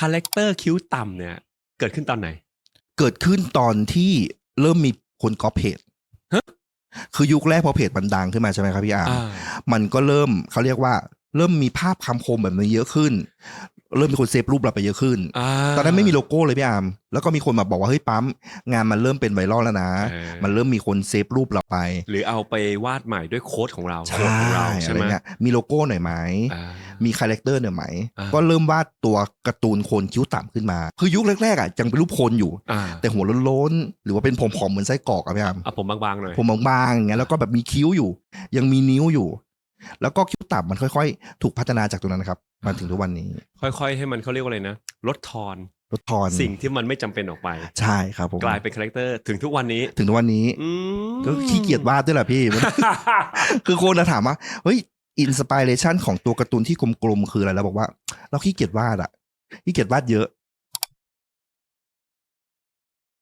คาแรคเตอร์คิ้วต่ำเนี่ย เกิดขึ้นตอนไหน เกิดขึ้นตอนที่เริ่มมีคนก๊อปเพจฮะ คือยุคแรกพอเพจมันดังขึ้นมาใช่ไหมครับพี่อาร์มอ่ามันก็เริ่มเขาเรียกว่า เริ่มมีภาพคำคมแบบนี้เยอะขึ้น เริ่มมีคนเซฟรูปเราไปเยอะขึ้นาตอนนั้นไม่มีโลโก้เลยพี่อาร์มแล้วก็มีคนมาบอกว่าเฮ้ยปั๊มงานมันเริ่มเป็นไวรัลแล้วนะเออมันเริ่มมีคนเซฟรูปเราไป หรือเอาไปวาดใหม่ด้วยโค้ดของเราใช่โค้ดของเราใช่อะไรไหมเงี้ยมีโลโก้หน่อยไหมอ่ามีคาแรคเตอร์หน่อยไหมอ่าก็เริ่มวาดตัวการ์ตูนโคนคิ้วต่ำขึ้นมา คือยุคแรกๆอะยังเป็นรูปคนอยู่อ่าแต่หัวโล้นๆ หรือว่าเป็นผมๆเหมือนไส้กรอกอะพี่อาร์มเอาผมบางๆหน่อยผมบางๆอย่างเงี้ยแล้วก็แบบมีคิ้วอยู่ ยังมีนิ้วอยู่ แล้วก็คิ้วต่ำมันค่อยๆ ถูกพัฒนาจากตรงนั้นนะครับมาถึงทุกวันนี้ ค่อยๆ ให้มันเขาเรียกว่าอะไรนะ ลดทอนลดทอนสิ่งที่มันไม่จำเป็นออกไป ใช่ครับผมกลายเป็นคาแรคเตอร์ถึงทุกวันนี้ถึงทุกวันนี้อืมก็ขี้เกียจวาดด้วยแหละพี่ คือคนจะถามว่าเฮ้ยอินสปิเรชันของตัวการ์ตูนที่กลมๆคืออะไรเราบอกว่า เราขี้เกียจวาดอะขี้เกียจวาดเยอะ